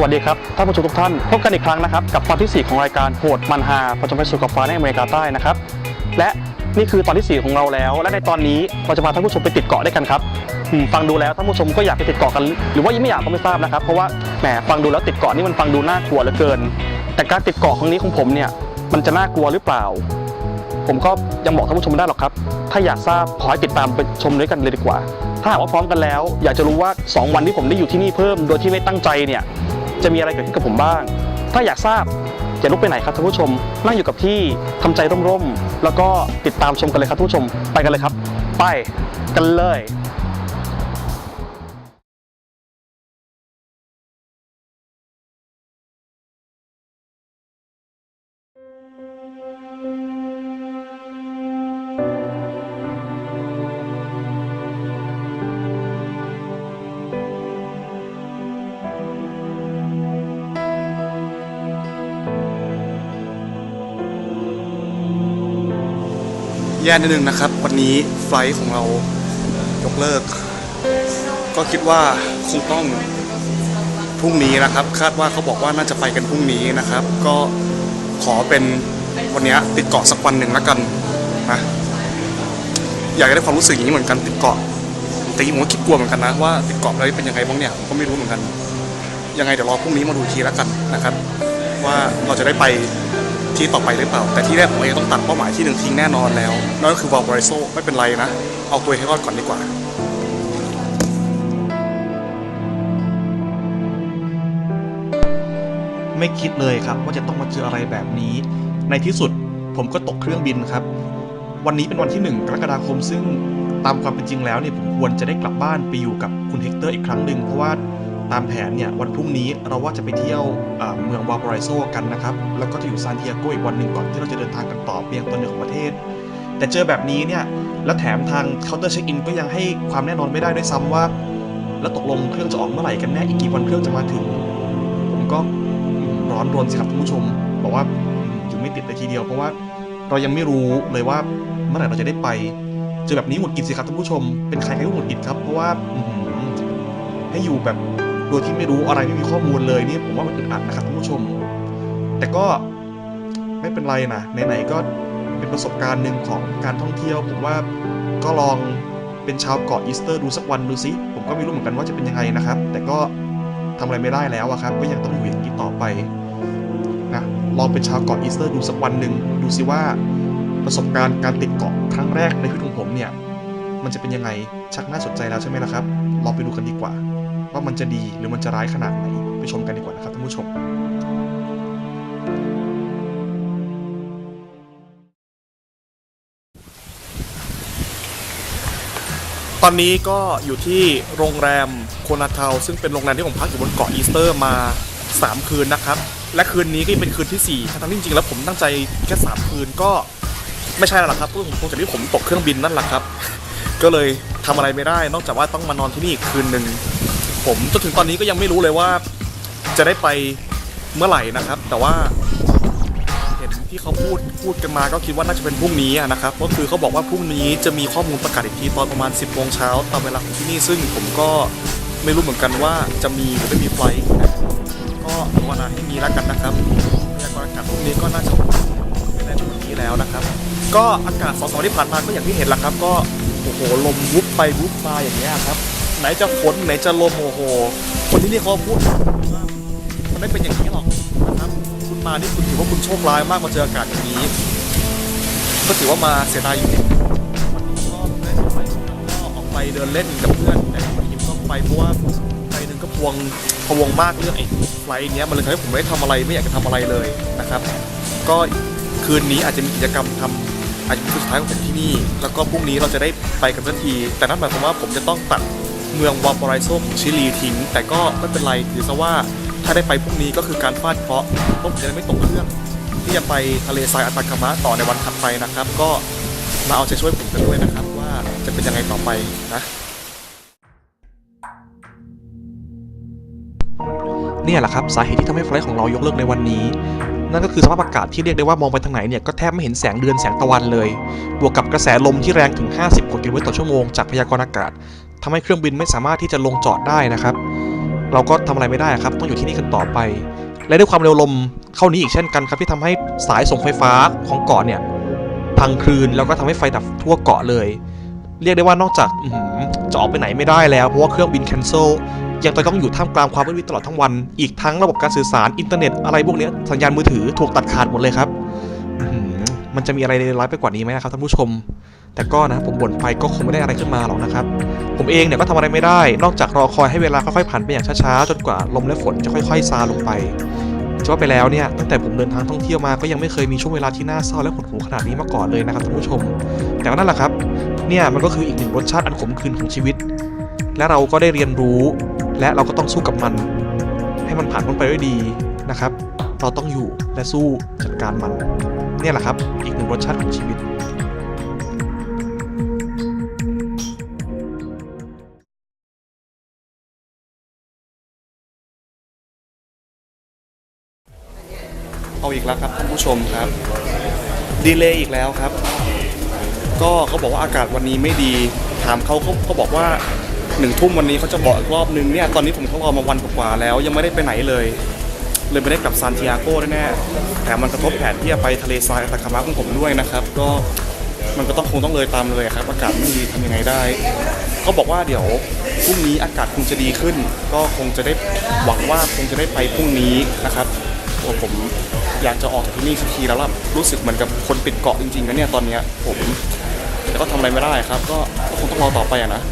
สวัสดีครับท่านผู้ชมทุกท่านพบกันอีกครั้งนะครับกับตอนที่ 4 ของรายการโหดมันฮาประจำไปสู่กับฟ้าในอเมริกาใต้นะครับ และนี่คือตอนที่ 4 ของเราแล้ว และในตอนนี้เราจะพาท่านผู้ชมไปติดเกาะด้วยกันครับอืมฟังดูแล้วท่านผู้ชมก็อยากไปติดเกาะกัน หรือว่ายังไม่อยากก็ไม่ทราบนะครับ เพราะว่าแหมฟังดูแล้วติดเกาะนี่มันฟังดูน่ากลัวเหลือเกิน แต่การติดเกาะครั้งนี้ของผมเนี่ยมันจะน่ากลัวหรือเปล่า ผมก็ยังบอกท่านผู้ชมไม่ได้หรอกครับ ถ้าอยากทราบขอให้ติดตามไปชมด้วยกันเลยดีกว่า ถ้าหากว่าพร้อมกันแล้ว อยากจะรู้ว่า 2 วันที่ผมได้อยู่ที่นี่เพิ่ม โดยที่ไม่ตั้งใจเนี่ย จะมีอะไรเกิดขึ้นกับผมบ้าง ถ้าอยากทราบอย่าลุกไปไหนครับท่านผู้ชม นั่งอยู่กับที่ทำใจร่มๆ แล้วก็ติดตามชมกันเลยครับท่านผู้ชม ไปกันเลยครับ ไปกันเลย ย่นิดนึงนะครับ วันนี้ไฟล์ของเรายกเลิก ก็คิดว่าคงต้องพรุ่งนี้นะครับ คาดว่าเขาบอกว่าน่าจะไปกันพรุ่งนี้นะครับ ก็ขอเป็นวันนี้ติดเกาะสักวันหนึ่งแล้วกันนะอยากได้ความรู้สึกอย่างนี้เหมือนกันติดเกาะแต่จริงผมก็คิดกลัวเหมือนกันนะว่าติดเกาะแล้วเป็นยังไงบ้างเนี่ยก็ไม่รู้เหมือนกัน ยังไงเดี๋ยวรอพรุ่งนี้มาดูทีแล้วกันนะครับ ว่าเราจะได้ไป ที่ต่อไปหรือเปล่า แต่ที่แรกผมเองต้องตัดเป้าหมายที่หนึ่งทิ้งแน่นอนแล้วนั่นก็คือวอลบริโซไม่เป็นไรนะ เอาตัวให้รอดก่อนดีกว่าไม่คิดเลยครับว่าจะต้องมาเจออะไรแบบนี้ ในที่สุดผมก็ตกเครื่องบินครับ วันนี้เป็นวันที่ 1 กรกฎาคมซึ่งตามความเป็นจริงแล้วเนี่ยผมควรจะได้กลับบ้านไปอยู่กับคุณเฮกเตอร์อีกครั้งหนึ่งเพราะว่า ตามแผนเนี่ยวันพรุ่งนี้เราว่าจะไปเที่ยวเมืองวาบร i โซกันนะครับ แล้วก็จะอยู่ซานดิเอโกอีกวันหนึ่งก่อนที่เราจะเดินทางกันต่อไปยังตอนเหนือของประเทศ แต่เจอแบบนี้เนี่ยแล้วแถมทางเคาน์เตอร์เช็คอินก็ยังให้ความแน่นอนไม่ได้ด้วยซ้ำว่า แล้วตกลงเครื่องจะออกเมื่อไหร่กันแน่อีกกี่วันเครื่องจะมาถึง ผมก็ร้อนรนสิครับท่านผู้ชม บอกว่าอยู่ไม่ติดเลยทีเดียวเพราะว่าเรายังไม่รู้เลยว่าเมื่อไหร่เราจะได้ไป เจอแบบนี้หงุดหงิดสิครับท่านผู้ชม เป็นใครใครก็หงุดหงิดครับ เพราะว่าให้อยู่แบบ โดยที่ไม่รู้อะไรไม่มีข้อมูลเลยเนี่ยผมว่ามันอึดอัดนะครับท่านผู้ชม แต่ก็ไม่เป็นไรนะไหนๆก็เป็นประสบการณ์หนึ่งของการท่องเที่ยว ผมว่าก็ลองเป็นชาวเกาะอีสเตอร์ดูสักวันดูสิผมก็ไม่รู้เหมือนกันว่าจะเป็นยังไงนะครับ แต่ก็ทำอะไรไม่ได้แล้วอะครับ ก็ยังต้องอยู่อย่างนี้ต่อไปนะลองเป็นชาวเกาะอีสเตอร์ดูสักวันหนึ่งดูสิว่าประสบการณ์การติดเกาะครั้งแรกในชีวิตของผมเนี่ยมันจะเป็นยังไงชักน่าสนใจแล้วใช่ไหมล่ะครับลองไปดูกันดีกว่า ว่ามันจะดีหรือมันจะร้ายขนาดไหนไปชมกันดีกว่านะครับท่านผู้ชม ตอนนี้ก็อยู่ที่โรงแรมโคนาเทาซึ่งเป็นโรงแรมที่ผมพักอยู่บนเกาะอีสเตอร์มา 3 คืนนะครับ และคืนนี้ก็เป็นคืนที่ 4 ทั้งที่จริงๆแล้วผมตั้งใจแค่ 3 คืนก็ไม่ใช่แล้วล่ะครับเพราะผมคงจากที่ผมตกเครื่องบินนั่นแหละครับ ก็เลยทำอะไรไม่ได้ นอกจากว่าต้องมานอนที่นี่อีกคืนหนึ่ง ผมจนถึงตอนนี้ก็ยังไม่รู้เลยว่า จะได้ไปเมื่อไหร่นะครับ แต่ว่าเห็นที่เขาพูดพูดกันมาก็คิดว่าน่าจะเป็นพรุ่งนี้นะครับ ก็คือเขาบอกว่าพรุ่งนี้จะมีข้อมูลประกาศอีกทีตอนประมาณ 10โมงเช้าตามเวลาของที่นี่ซึ่งผมก็ไม่รู้เหมือนกันว่าจะมีหรือไม่มีไฟลท์นะก็ภาวนาให้มีแล้วกันนะครับพยากรณ์อากาศพรุ่งนี้ก็น่าจะไม่ได้วันนี้แล้วนะครับ ก็อากาศสองสามวันที่ผ่านมาก็อย่างที่เห็นแหละครับ ก็โอ้โหลมวุบไปวุบมาอย่างเงี้ครับ ไหนจะฝนไหนจะลมโอ้โห คนที่นี่เขาพูดว่ามันไม่เป็นอย่างนี้หรอกนะครับคุณมานี่คุณถือว่าคุณโชคร้ายมากมาเจออากาศอย่างนี้ ก็ถือว่ามาเสียดายอยู่วันนี้ก็ได้ไปก็ออกไปเดินเล่นกับเพื่อนแต่ก็ไปเพราะว่าไปหนึ่งก็พวงพวงมากเรื่องไอ้ไฟเนี้ยมันเลยทำให้ผมไม่ได้ทำอะไรไม่อยากจะทำอะไรเลยนะครับ ก็คืนนี้อาจจะมีกิจกรรมทำอาจจะเป็นคืนสุดท้ายของผมที่นี่ แล้วก็พรุ่งนี้เราจะได้ไปกันสักที แต่นั่นหมายความว่าผมจะต้องตัด เมืองวาปอไรโซของชิลีทิ้ง แต่ก็ไม่เป็นไรถือซะว่าถ้าได้ไปพรุ่งนี้ก็คือการฟาดเคราะห์เพราะผมจะไม่ตกเครื่อง ที่จะไปทะเลทรายอัตากามะต่อในวันถัดไปนะครับ ก็มาเอาใจช่วยผมกันด้วยนะครับ ว่าจะเป็นยังไงต่อไปนะเนี่ยแหละครับสาเหตุที่ทำให้ไฟล์ของเรายกเลิกในวันนี้ นั่นก็คือสภาพอากาศที่เรียกได้ว่ามองไปทางไหนเนี่ยก็แทบไม่เห็นแสงเดือนแสงตะวันเลย บวกกับกระแสลมที่แรงถึง 50กว่ากิโลเมตรต่อชั่วโมงจากพยากรณ์อากาศ ทำให้เครื่องบินไม่สามารถที่จะลงจอดได้นะครับ เราก็ทำอะไรไม่ได้ครับ ต้องอยู่ที่นี่กันต่อไป และด้วยความเร็วลมเข้านี้อีกเช่นกันครับ ที่ทำให้สายส่งไฟฟ้าของเกาะเนี่ยพังคลืนแล้วก็ทำให้ไฟดับทั่วเกาะเลย เรียกได้ว่านอกจากจะออกไปไหนไม่ได้แล้วเพราะว่าเครื่องบินแคนเซิลยังต้องอยู่ท่ามกลางความมืดมิดตลอดทั้งวัน อีกทั้งระบบการสื่อสารอินเทอร์เน็ตอะไรพวกนี้สัญญาณมือถือถูกตัดขาดหมดเลยครับมันจะมีอะไรร้ายไปกว่านี้ไหมนะครับท่านผู้ชม แต่ก็นะผมบ่นไปก็คงไม่ได้อะไรขึ้นมาหรอกนะครับ ผมเองเนี่ยก็ทำอะไรไม่ได้ นอกจากรอคอยให้เวลาค่อยๆผ่านไปอย่างช้าๆ จนกว่าลมและฝนจะค่อยๆซาลงไปจะว่าไปแล้วเนี่ยตั้งแต่ผมเดินทางท่องเที่ยวมาก็ยังไม่เคยมีช่วงเวลาที่น่าเศร้าและหดหู่ขนาดนี้มาก่อนเลยนะครับท่านผู้ชม แต่ก็นั่นแหละครับ เนี่ยมันก็คืออีกหนึ่งรสชาติอันขมขื่นของชีวิต และเราก็ได้เรียนรู้ และเราก็ต้องสู้กับมัน ให้มันผ่านพ้นไปด้วยดีนะครับ เราต้องอยู่และสู้จัดการมัน เนี่ยแหละครับ อีกหนึ่งรสชาติของชีวิต เอาอีกแล้วครับท่านผู้ชมครับดีเลย์อีกแล้วครับ ก็เขาบอกว่าอากาศวันนี้ไม่ดีถามเขาเขาเขาบอกว่าหนึ่งทุ่มวันนี้เขาจะบอกอีกรอบนึงเนี่ยตอนนี้ผมเขารอมาวันกว่าแล้ว ยังไม่ได้ไปไหนเลย เลยไม่ได้กลับซานติอาโก้แน่แต่มันกระทบแผนที่จะไปทะเลทรายอัตาคามาของผมด้วยนะครับ ก็มันก็ต้องคงต้องเลยตามเลยครับ อากาศไม่ดีทำยังไงได้เขาบอกว่าเดี๋ยวพรุ่งนี้อากาศคงจะดีขึ้น ก็คงจะได้หวังว่าคงจะได้ไปพรุ่งนี้นะครับ โอ้ผมอยากจะออกจากที่นี่สักทีแล้วล่ะรู้สึกเหมือนกับคนปิดเกาะจริงๆนะเนี่ยตอนเนี้ยผมแต่ก็ทำอะไรไม่ได้ครับ ก็ก็คงต้องรอต่อไปอะนะ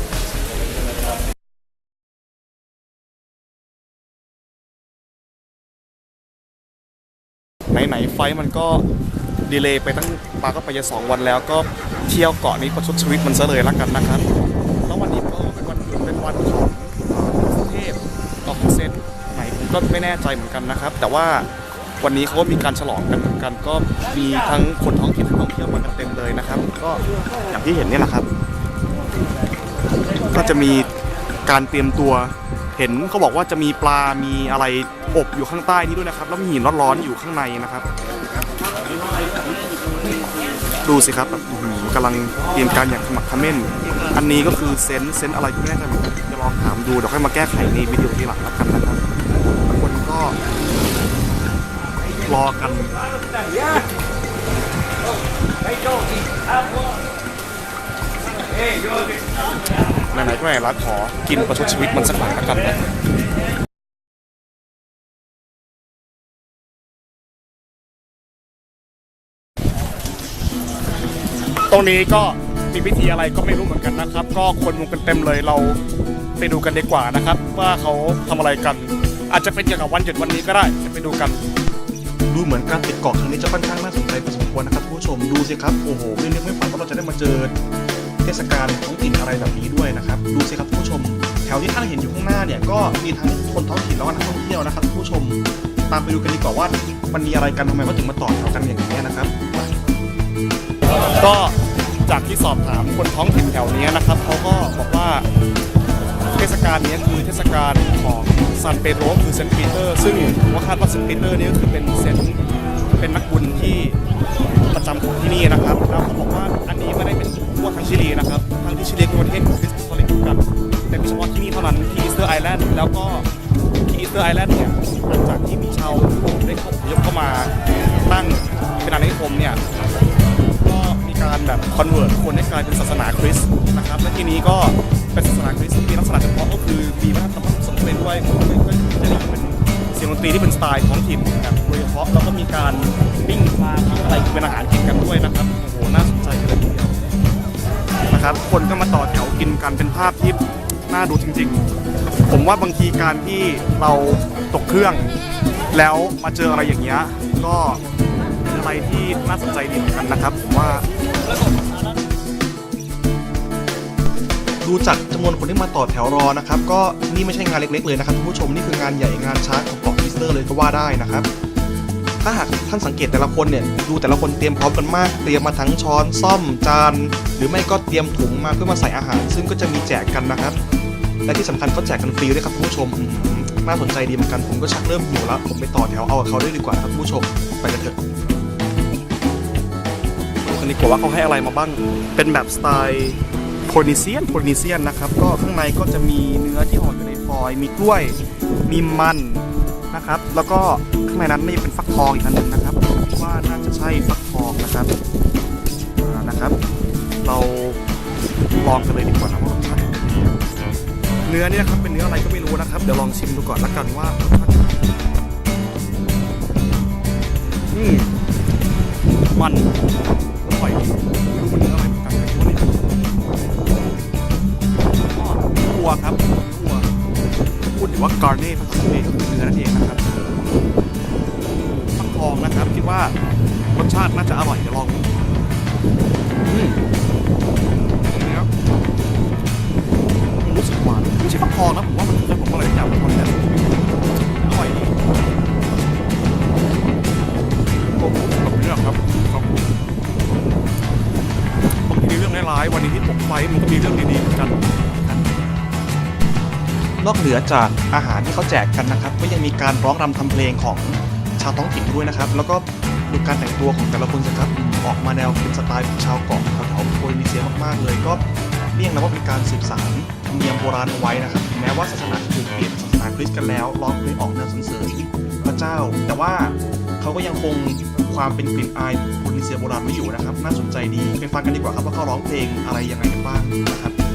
ไหนๆไฟล์มันก็ดีเลย์ไปตั้งปาก็ไปจะสองวันแล้วก็เที่ยวเกาะนี้ประชดชีวิตมันซะเลยละกันนะครับ ก็ไม่แน่ใจเหมือนกันนะครับ แต่ว่าวันนี้เขาก็มีการฉลองกันเหมือนกัน ก็มีทั้งคนท้องถิ่นท่องเที่ยวมากันเต็มเลยนะครับ ก็อย่างที่เห็นนี่แหละครับ ก็จะมีการเตรียมตัวเห็นเขาบอกว่าจะมีปลา มีอะไรอบอยู่ข้างใต้นี้ด้วยนะครับ แล้วมีหินร้อนๆอยู่ข้างในนะครับ ดูสิครับแบบกำลังเตรียมการอย่างขมักขม้น อันนี้ก็คือเซนส์เซนส์อะไรที่ไม่แน่ใจเหมือนกันจะลองถามดูเดี๋ยวค่อยมาแก้ไขในวิดีโอที่หลังแล้วกันนะ รอกันไหนๆก็ไหนละขอกินประชดชีวิตมันสักหน่อยแล้วกันนะตรงนี้ก็มีพิธีอะไรก็ไม่รู้เหมือนกันนะครับ ก็คนมุงกันเต็มเลยเราไปดูกันดีกว่านะครับ ว่าเขาทำอะไรกัน อาจจะเป็นเกี่ยวกับวันหยุดวันนี้ก็ได้จะไปดูกัน ดูเหมือนการติดเกาะครั้งนี้จะค่อนข้างน่าสนใจพอสมควรนะครับผู้ชมดูสิครับโอ้โหไม่นึกไม่ฝันว่าเราจะได้มาเจอเทศกาลท้องถิ่นอะไรแบบนี้ด้วยนะครับดูสิครับผู้ชม แถวที่ท่านเห็นอยู่ข้างหน้าเนี่ยก็มีทั้งคนท้องถิ่นแล้วก็นักท่องเที่ยวนะครับผู้ชมตามไปดูกันดีกว่าว่ามันมีอะไรกันทำไมเขาถึงมาต่อแถวกันอย่างนี้นะครับก็จากที่สอบถามคนท้องถิ่นแถวนี้นะครับเขาก็บอกว่า เทศกาลนี้คือเทศกาลของซันเปโตรคือเซนต์ปีเตอร์ ซึ่งผมว่าคาดว่าเซนต์ปีเตอร์นี่ก็คือเป็นเซนต์เป็นนักบุญที่ประจำของที่นี่นะครับแล้วเขาบอกว่าอันนี้ไม่ได้เป็นทั่วทั้งชิลีนะครับทั้งที่ชิลีเป็นประเทศคริสต์คาทอลิกเหมือนกันแต่เฉพาะที่นี่เท่านั้นที่อีสเตอร์ไอแลนด์แล้วก็ที่อีสเตอร์ไอแลนด์เนี่ยหลังจากที่มีชาวได้อพยพเข้ามาตั้งเป็นอาณานิคมเนี่ยก็มีการแบบคอนเวิร์ตคนให้กลายเป็นศาสนาคริสต์นะครับและทีนี้ก็ เป็นศาสนาคริสต์ที่มีลักษณะเฉพาะก็คือมีวัฒนธรรมผสมไปด้วยก็ก็จะได้ยินเป็นเสียงดนตรีที่เป็นสไตล์ท้องถิ่นแบบโดยเฉพาะแล้วก็มีการปิ้งปลาอะไรเป็นอาหารกินกันด้วยนะครับโอ้โหน่าสนใจเลยทีเดียวนะครับ คนก็มาต่อแถวกินกันเป็นภาพที่น่าดูจริง ๆ ผมว่าบางทีการที่เราตกเครื่อง แล้วมาเจออะไรอย่างเงี้ยก็เป็นอะไรที่น่าสนใจดีเหมือนกันนะครับผมว่า ดูจากจำนวนคนที่มาต่อแถวรอนะครับ ก็นี่ไม่ใช่งานเล็กๆเลยนะครับคุณผู้ชมนี่คืองานใหญ่งานช้างของเกาะอีสเตอร์เลยก็ว่าได้นะครับ ถ้าหากท่านสังเกตแต่ละคนเนี่ยดูแต่ละคนเตรียมพร้อมกันมาก เตรียมมาทั้งช้อนซ่อมจาน หรือไม่ก็เตรียมถุงมาเพื่อมาใส่อาหาร ซึ่งก็จะมีแจกกันนะครับและที่สำคัญก็แจกกันฟรีด้วยครับผู้ชมน่าสนใจดีเหมือนกันผมก็ชักเริ่มหิวแล้ว ผมไปต่อแถวเอากับเขาด้วยดีกว่าครับผู้ชมไปกันเถอะดูกันดีกว่าว่าเขาให้อะไรมาบ้างเป็นแบบสไตล์ โพลิเซียนโพลิเซียนนะครับ ก็ข้างในก็จะมีเนื้อที่ห่ออยู่ในฟอยล์มีกล้วย มีมันนะครับ แล้วก็ข้างในนั้นนี่เป็นฟักทองอีกอันหนึ่งนะครับว่าน่าจะใช่ฟักทองนะครับนะครับ เราลองกันเลยดีกว่านะว่ารสชาติเป็นยังไงเนื้อนี่นะครับเป็นเนื้ออะไรก็ไม่รู้นะครับ เดี๋ยวลองชิมดูก่อนละกันว่ารสชาติอืมมันอร่อยดูมันเนื้อ วัวครับวัวพูดถึงว่าการเน่ภาษาอังกฤษคือเนื้อนั่นเองนะครับฟักทองนะครับคิดว่ารสชาติน่าจะอร่อยเดี๋ยวลองอืมแล้วรู้สึกหวานไม่ใช่ฟักทองนะผมว่ามันคือผมอะไรอย่างมันเนี่ยอร่อยดีผมแบบนี้ครับครับบางทีเรื่องร้ายๆวันนี้ที่ตกไฟมันก็มีเรื่องดีๆเหมือนกัน นอกเหนือจากอาหารที่เขาแจกกันนะครับ ก็ยังมีการร้องรำทำเพลงของชาวท้องถิ่นด้วยนะครับ แล้วก็ดูการแต่งตัวของแต่ละคนสิครับออกมาแนวเป็นสไตล์ของชาวเกาะแถวๆโพลินีเซียมากๆ เลย ก็เรียกนะว่าเป็นการสืบสานธรรมเนียมโบราณเอาไว้นะครับถึงแม้ว่าศาสนาจะถูกเปลี่ยนเป็นศาสนาคริสต์กันแล้วร้องเพลงออกแนวสรรเสริญพระเจ้า แต่ว่าเขาก็ยังคงความเป็นกลิ่นอายโพลินีเซียโบราณไว้อยู่นะครับ น่าสนใจดีไปฟังกันดีกว่าครับว่าเขาร้องเพลงอะไรยังไงกันบ้างนะครับ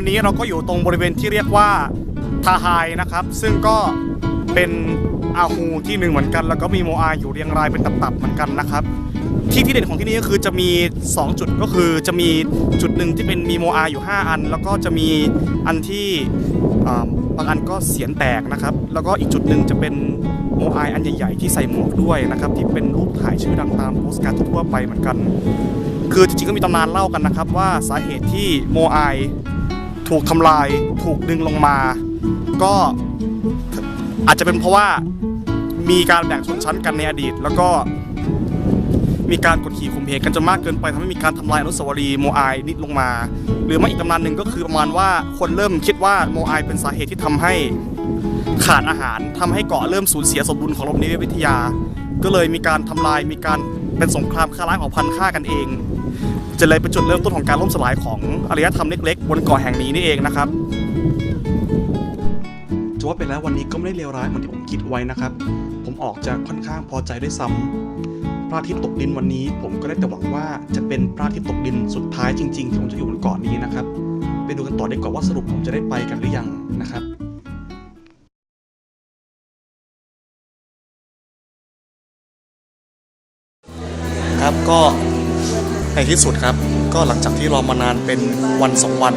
อนนี้เราก็อยู่ตรงบริเวณที่เรียกว่าทาไฮนะครับ ซึ่งก็เป็นอาฮูที่หนึ่งเหมือนกัน แล้วก็มีโมอาอยู่เรียงรายเป็นตับๆเหมือนกันนะครับ ที่ที่เด่นของที่นี่ก็คือจะมี 2 จุดก็คือจะมีจุดหนึ่งที่เป็นมีโมอาอยู่ 5 อัน แล้วก็จะมีอันที่บางอันก็เสียนแตกนะครับ แล้วก็อีกจุดหนึ่งจะเป็นโมอาอันใหญ่ๆที่ใส่หมวกด้วยนะครับที่เป็นรูปถ่ายชื่อดังตามโปสการ์ดทั่วไปเหมือนกัน คือจริงๆก็มีตำนานเล่ากันนะครับว่าสาเหตุที่โมอาย ถูกทำลาย ถูกดึงลงมา ก็อาจจะเป็นเพราะว่ามีการแบ่งชนชั้นกันในอดีต แล้วก็มีการกดขี่ข่มเหงกันจนมากเกินไปทำให้มีการทำลายอนุสาวรีย์โมอายนิดลงมา หรือไม่อีกตำนานหนึ่งก็คือประมาณว่าคนเริ่มคิดว่าโมอายเป็นสาเหตุที่ทำให้ขาดอาหารทำให้เกาะเริ่มสูญเสียสมดุลของระบบนิเวศวิทยา ก็เลยมีการทำลายมีการเป็นสงครามฆ่าล้างเผ่าพันธุ์ฆ่ากันเอง จะเลยเป็นจุดเริ่มต้นของการล่มสลายของอารยธรรมเล็กๆ บนเกาะแห่งนี้นี่เองนะครับจะว่าไปแล้ววันนี้ก็ไม่ได้เลวร้ายเหมือนที่ผมคิดไว้นะครับ ผมออกจะค่อนข้างพอใจด้วยซ้ำพระอาทิตย์ตกดินวันนี้ ผมก็ได้แต่หวังว่าจะเป็นพระอาทิตย์ตกดินสุดท้ายจริงๆที่ผมจะอยู่บนเกาะนี้นะครับ ไปดูกันต่อดีกว่าว่าสรุปผมจะได้ไปกันหรือยังนะครับครับก็ ในที่สุดครับ ก็หลังจากที่รอมานานเป็นวันสองวัน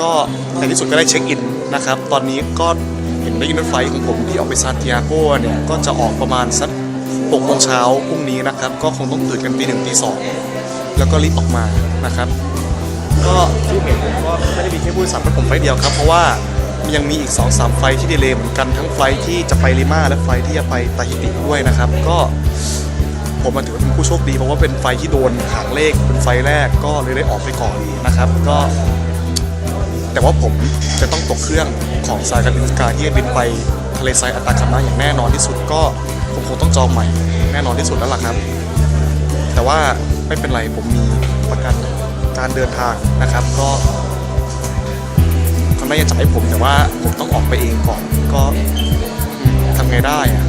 ก็ในที่สุดก็ได้เช็คอินนะครับ ตอนนี้ก็เห็นได้ยินรถไฟของผมที่ออกไปซานติอาโกเนี่ย ก็จะออกประมาณสักหกโมงเช้าพรุ่งนี้นะครับ ก็คงต้องตื่นกันตีหนึ่งตีสองแล้วก็รีบออกมานะครับ ก็ที่เห็นผมก็ไม่ได้มีแค่ผู้โดยสารเป็นผมไฟเดียวครับ เพราะว่ายังมีอีก2อสามไฟที่ดีเลย์เหมือนกันทั้งไฟที่จะไปลิมาและไฟที่จะไปตาฮิติด้วยนะครับ ก็ ผมมาถือว่าเป็นผู้โชคดีเพราะว่าเป็นไฟที่โดนหางเลขเป็นไฟแรกก็เลยได้ออกไปก่อนนะครับก็ แต่ว่าผมจะต้องตกเครื่องของสายการบินสกาที่จะบินไปทะเลทรายอัตาคามาอย่างแน่นอนที่สุดก็ผมคงต้องจองใหม่แน่นอนที่สุดแล้วล่ะครับ แต่ว่าไม่เป็นไรผมมีประกันการเดินทางนะครับ ก็เขาไม่จะจ่ายให้ผมแต่ว่าผมต้องออกไปเองก่อนก็ทำไงได้อะ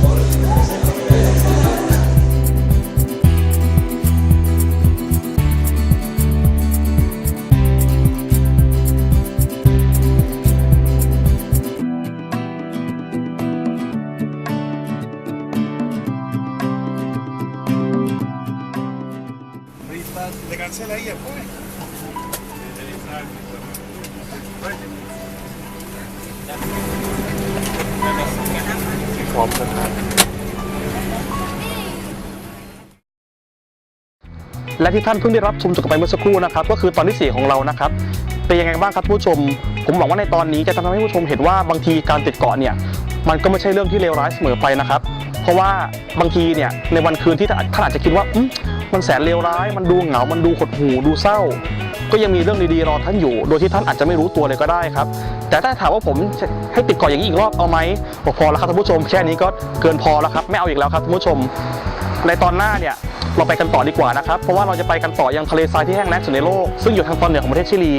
พร้อมกันครับและที่ท่านเพิ่งได้รับชมจบไปเมื่อสักครู่นะครับก็คือตอนที่ 4 ของเรานะครับเป็นยังไงบ้างครับผู้ชม ผมหวังว่าในตอนนี้จะทำให้ผู้ชมเห็นว่าบางทีการติดเกาะเนี่ยมันก็ไม่ใช่เรื่องที่เลวร้ายเสมอไปนะครับ เพราะว่าบางทีเนี่ยในวันคืนที่ท่านอาจจะคิดว่า มันแสนเลวร้าย มันดูเหงา มันดูหดหู่ดูเศร้า ก็ยังมีเรื่องดีๆรอท่านอยู่ โดยที่ท่านอาจจะไม่รู้ตัวเลยก็ได้ครับ แต่ถ้าถามว่าผมให้ติดกาะอย่างนี้อีกรอบเอาไหมพอแล้วครับท่านผู้ชม แค่นี้ก็เกินพอแล้วครับ ไม่เอาอีกแล้วครับท่านผู้ชม ในตอนหน้าเนี่ยเราไปกันต่อดีกว่านะครับ เพราะว่าเราจะไปกันต่อยังทะเลทรายที่แห้งแล้งสุดในโลก ซึ่งอยู่ทางตอนเหนือของประเทศชิลี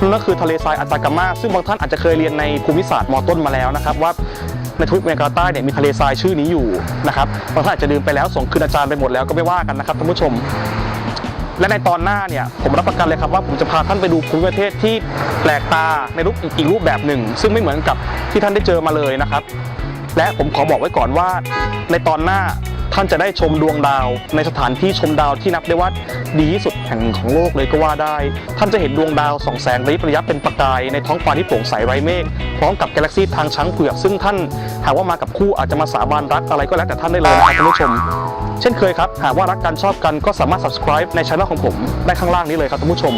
นั่นก็คือทะเลทรายอัตากามา ซึ่งบางท่านอาจจะเคยเรียนในภูมิศาสตร์มต้นมาแล้วนะครับว่า ในทวีปอเมริกาใต้เนี่ยมีทะเลทรายชื่อนี้อยู่นะครับบางท่านอาจจะลืมไปแล้วส่งคืนอาจารย์ไปหมดแล้วก็ไม่ว่ากันนะครับท่านผู้ชมและในตอนหน้าเนี่ยผมรับประกันเลยครับว่าผมจะพาท่านไปดูภูมิประเทศที่แปลกตาในรูปอีกรูปแบบหนึ่ง ซึ่งไม่เหมือนกับที่ท่านได้เจอมาเลยนะครับ และผมขอบอกไว้ก่อนว่าในตอนหน้า ท่านจะได้ชมดวงดาว ในสถานที่ชมดาวที่นับได้ว่าดีที่สุดแห่งหนึ่งของโลกเลยก็ว่าได้ ท่านจะเห็นดวงดาวสองแสงระยิบระยับเป็นประกายในท้องฟ้าที่โปร่งใสไร้เมฆพร้อมกับกาแล็กซีทางช้างเผือกซึ่งท่านหากว่ามากับคู่อาจจะมาสาบานรักอะไรก็แล้วแต่ท่านได้เลยนะครับท่านผู้ชม เช่นเคยครับ หากว่ารักกันชอบกันก็สามารถ subscribe ในช่องของผมได้ข้างล่างนี้เลยครับท่านผู้ชม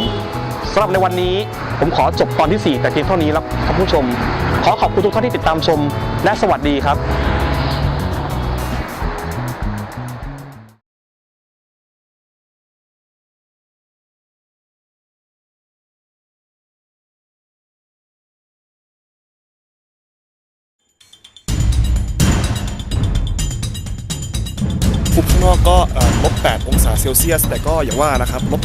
สำหรับในวันนี้ผมขอจบตอนที่ 4 แต่เพียงเท่านี้แล้วครับท่านผู้ชม ขอขอบคุณทุกท่านที่ติดตามชม และสวัสดีครับ ข้างนอกก็ลบ8องศาเซลเซียส แต่ก็อย่างว่านะครับลบ